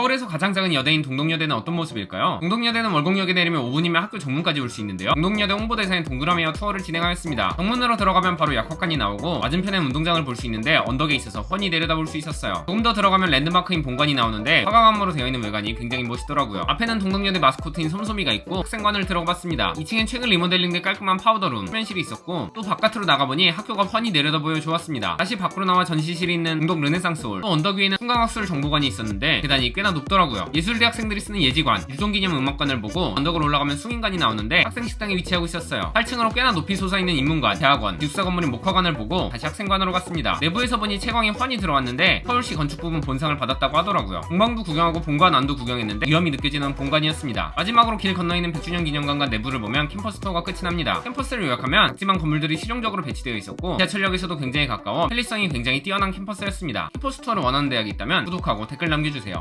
서울에서 가장 작은 여대인 동덕여대는 어떤 모습일까요? 동덕여대는 월곡역에 내리면 5분이면 학교 정문까지 올 수 있는데요. 동덕여대 홍보대사인 동그라미와 투어를 진행하였습니다. 정문으로 들어가면 바로 약학관이 나오고 맞은편엔 운동장을 볼 수 있는데 언덕에 있어서 훤히 내려다볼 수 있었어요. 조금 더 들어가면 랜드마크인 본관이 나오는데 화강암으로 되어 있는 외관이 굉장히 멋있더라고요. 앞에는 동덕여대 마스코트인 솜솜이가 있고 학생관을 들어가봤습니다. 2층엔 최근 리모델링된 깔끔한 파우더룸, 수면실이 있었고 또 바깥으로 나가보니 학교가 훤히 내려다 보여 좋았습니다. 다시 밖으로 나와 전시실이 있는 동덕 르네상스홀 또 언덕 위에는 풍광학술 정보관이 있었는데 계단이 꽤나 높더라고요. 예술대 학생들이 쓰는 예지관, 유종기념 음악관을 보고 언덕을 올라가면 숭인관이 나오는데 학생 식당에 위치하고 있었어요. 8층으로 꽤나 높이 솟아있는 인문관, 대학원, 기숙사 건물인 목화관을 보고 다시 학생관으로 갔습니다. 내부에서 보니 채광이 훤히 들어왔는데 서울시 건축 부분 본상을 받았다고 하더라고요. 공방도 구경하고 본관 안도 구경했는데 위험이 느껴지는 본관이었습니다. 마지막으로 길 건너 있는 100주년 기념관과 내부를 보면 캠퍼스 투어가 끝이 납니다. 캠퍼스를 요약하면 작지만 건물들이 실용적으로 배치되어 있었고 지하철역에서도 굉장히 가까워 편리성이 굉장히 뛰어난 캠퍼스였습니다. 캠퍼스 투어를 원하는 대학이 있다면 구독하고 댓글 남겨주세요.